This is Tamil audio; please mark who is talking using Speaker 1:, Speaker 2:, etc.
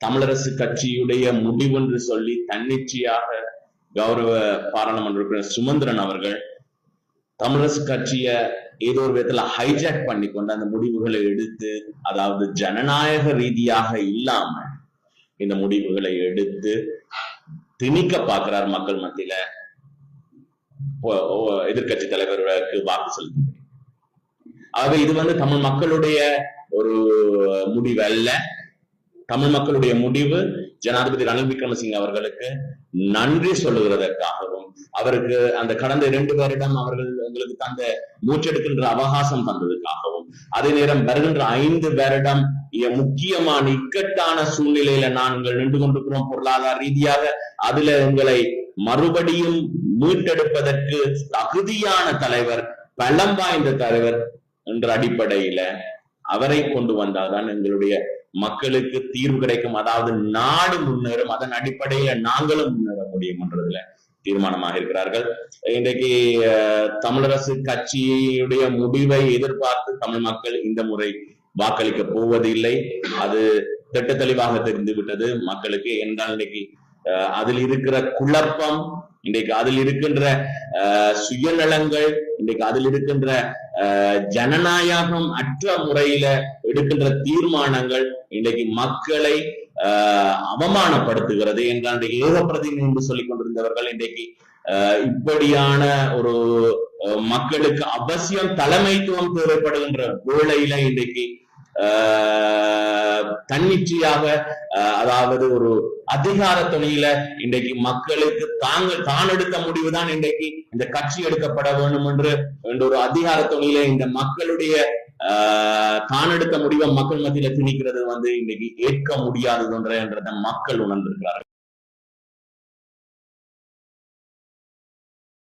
Speaker 1: தமிழரசு கட்சியுடைய முடிவு என்று சொல்லி தன்னிச்சையாக கௌரவ பாராளுமன்ற உறுப்பினர் சுமந்திரன் அவர்கள் தமிழரசு கட்சிய ஏதோ ஒரு விதத்துல ஹைஜாக் பண்ணி கொண்டு அந்த முடிவுகளை எடுத்து அதாவது ஜனநாயக ரீதியாக இல்லாம இந்த முடிவுகளை எடுத்து திணிக்க பார்க்கிறார் மக்கள் மத்தியில. எதிர்கட்சி தலைவர்களுக்கு வாக்கு செலுத்த ஆகவே இது வந்து தமிழ் மக்களுடைய ஒரு முடிவு அல்ல. தமிழ் மக்களுடைய முடிவு ஜனாதிபதி ரணில் விக்ரமசிங்க அவர்களுக்கு நன்றி சொல்லுகிறதற்காகவும் அவருக்கு அந்த கடந்த இரண்டு வருடம் அவர்கள் எங்களுக்கு தந்த மூச்செடுக்கின்ற அவகாசம் தந்ததுக்காகவும் அதே நேரம் வருகின்ற ஐந்து வருடம் முக்கியமான இக்கட்டான சூழ்நிலையில நாங்கள் நின்று கொண்டிருக்கிறோம் பொருளாதார ரீதியாக அதுல எங்களை மறுபடியும் மீட்டெடுப்பதற்கு தகுதியான தலைவர் பலம் வாய்ந்த தலைவர் என்ற அடிப்படையில அவரை கொண்டு வந்தால்தான் எங்களுடைய மக்களுக்கு தீர்வு கிடைக்கும். அதாவது நாடு முன்னேறும். அதன் அடிப்படையில நாங்களும் முன்னேற முடியும் என்றதுல தீர்மானமாக இருக்கிறார்கள். இன்றைக்கு தமிழரசு கட்சியுடைய முடிவை எதிர்பார்த்து தமிழ் மக்கள் இந்த முறை வாக்களிக்க போவதில்லை. அது திட்ட தெளிவாக தெரிந்து விட்டது மக்களுக்கு என்றால் இன்னைக்கு அதில் இருக்கிற குழப்பம் இன்றைக்கு அதில் இருக்கின்ற அஹ், சுயநலங்கள் இன்றைக்கு அதில் இருக்கின்ற அஹ், ஜனநாயகம் அற்ற முறையில எடுக்கின்ற தீர்மானங்கள் இன்றைக்கு மக்களை அவமானப்படுத்துகிறது என்றால் ஏக பிரதிநிதி என்று சொல்லிக் கொண்டிருந்தவர்கள் இன்றைக்கு இப்படியான ஒரு மக்களுக்கு அவசியம் தலைமைத்துவம் தேவைப்படுகின்ற வேளையில இன்றைக்கு ஆஹ், தன்னிச்சையாக அதாவது ஒரு அதிகார துணையில இன்றைக்கு மக்களுக்கு தாங்கள் தான் எடுத்த முடிவுதான் இன்றைக்கு இந்த கட்சி எடுக்கப்பட வேண்டும் என்று என்ற ஒரு அதிகார துணையில இந்த மக்களுடைய தான் எடுத்த முடிவை மக்கள் மத்தியில திணிக்கிறது வந்து இன்னைக்கு ஏற்க முடியாதது ஒன்று என்றதை மக்கள் உணர்ந்திருக்கிறார்கள்.